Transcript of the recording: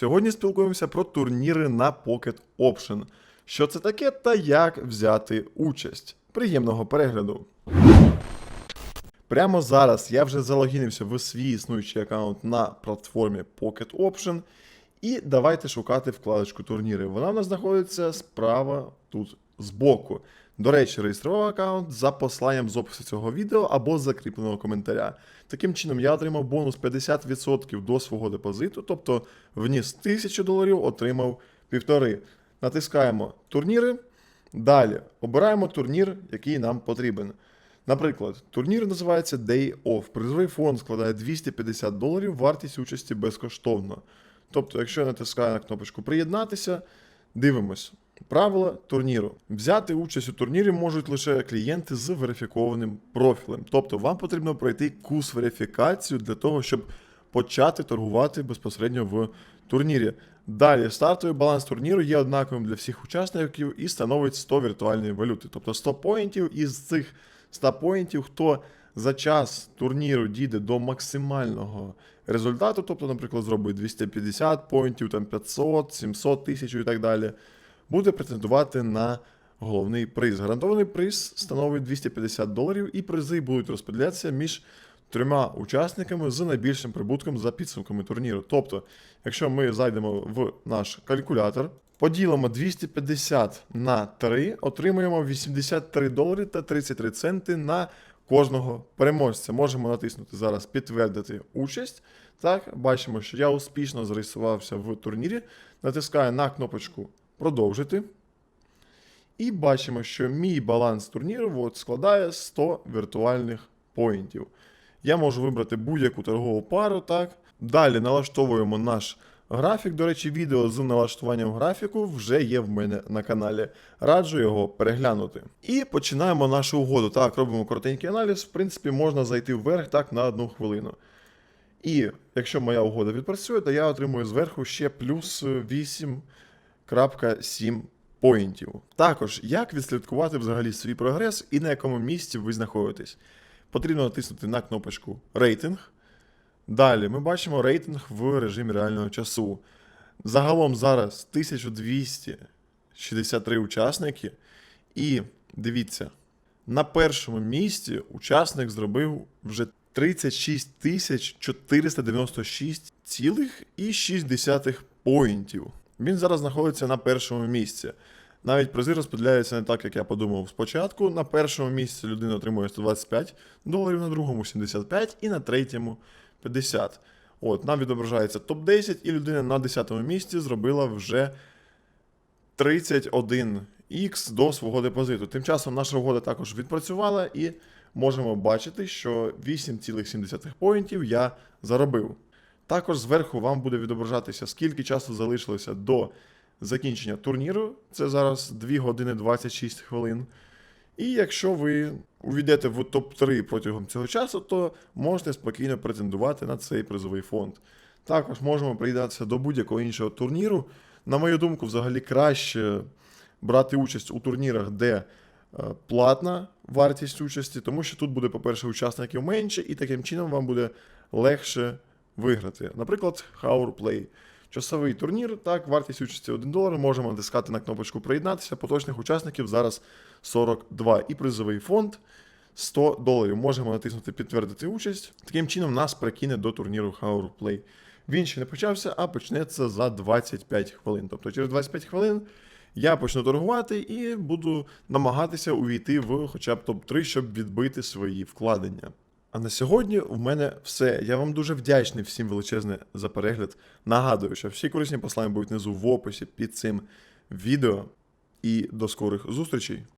Сьогодні спілкуємося про турніри на Pocket Option. Що це таке та як взяти участь. Приємного перегляду. Прямо зараз я вже залогінився в свій існуючий аккаунт на платформі Pocket Option. І давайте шукати вкладочку турніри. Вона в нас знаходиться справа тут збоку. До речі, реєстрував аккаунт за посланням з опису цього відео або з закріпленого коментаря. Таким чином, я отримав бонус 50% до свого депозиту, тобто вніс 1000 доларів, отримав півтори. Натискаємо турніри. Далі обираємо турнір, який нам потрібен. Наприклад, турнір називається Day Off. Призовий фонд складає 250 доларів, вартість участі безкоштовно. Тобто, якщо я натискаю на кнопочку Приєднатися, дивимось. Правила турніру. Взяти участь у турнірі можуть лише клієнти з верифікованим профілем. Тобто вам потрібно пройти курс верифікацію для того, щоб почати торгувати безпосередньо в турнірі. Далі стартовий баланс турніру є однаковим для всіх учасників і становить 100 віртуальної валюти. Тобто 100 поінтів із цих 100 поінтів, хто за час турніру дійде до максимального результату, тобто, наприклад, зробить 250 поінтів, там 500, 700 тисяч і так далі, буде претендувати на головний приз. Гарантований приз становить 250 доларів, і призи будуть розподілятися між трьома учасниками з найбільшим прибутком за підсумками турніру. Тобто, якщо ми зайдемо в наш калькулятор, поділимо 250 на 3, отримуємо 83 долари та 33 центи на кожного переможця. Можемо натиснути зараз підтвердити участь. Так, бачимо, що я успішно зареєструвався в турнірі. Натискаю на кнопочку продовжити. І бачимо, що мій баланс турніру от, складає 100 віртуальних поінтів. Я можу вибрати будь-яку торгову пару. так. Далі налаштовуємо наш графік. До речі, відео з налаштуванням графіку вже є в мене на каналі. Раджу його переглянути. І починаємо нашу угоду. Так, робимо коротенький аналіз. В принципі, можна зайти вверх так на одну хвилину. І якщо моя угода відпрацює, то я отримую зверху ще плюс 8.7 поінтів. Також, як відслідкувати взагалі свій прогрес і на якому місці ви знаходитесь. Потрібно натиснути на кнопочку рейтинг. Далі ми бачимо рейтинг в режимі реального часу. Загалом зараз 1263 учасники. І дивіться, на першому місці учасник зробив вже 36 496,6 поінтів. Він зараз знаходиться на першому місці. Навіть призи розподіляються не так, як я подумав спочатку. На першому місці людина отримує 125 доларів, на другому 75 і на третьому 50. От, нам відображається топ-10, і людина на 10-му місці зробила вже 31х до свого депозиту. Тим часом наша угода також відпрацювала, і можемо бачити, що 8,7 поінтів я заробив. Також зверху вам буде відображатися, скільки часу залишилося до закінчення турніру. Це зараз 2 години 26 хвилин. І якщо ви увійдете в топ-3 протягом цього часу, то можете спокійно претендувати на цей призовий фонд. Також можемо приєднатися до будь-якого іншого турніру. На мою думку, взагалі краще брати участь у турнірах, де е, платна вартість участі, тому що тут буде, по-перше, учасників менше, і таким чином вам буде легше виграти. Наприклад, Hour Play. Часовий турнір, так, вартість участі 1 долар. Можемо натискати на кнопочку приєднатися. Поточних учасників зараз 42. І призовий фонд 100 доларів. Можемо натиснути підтвердити участь. Таким чином нас перекине до турніру Hour Play. Він ще не почався, а почнеться за 25 хвилин. Тобто через 25 хвилин я почну торгувати і буду намагатися увійти в хоча б топ-3, щоб відбити свої вкладення. А на сьогодні в мене все. Я вам дуже вдячний всім величезне за перегляд. Нагадую, що всі корисні послання будуть внизу в описі під цим відео. І до скорих зустрічей!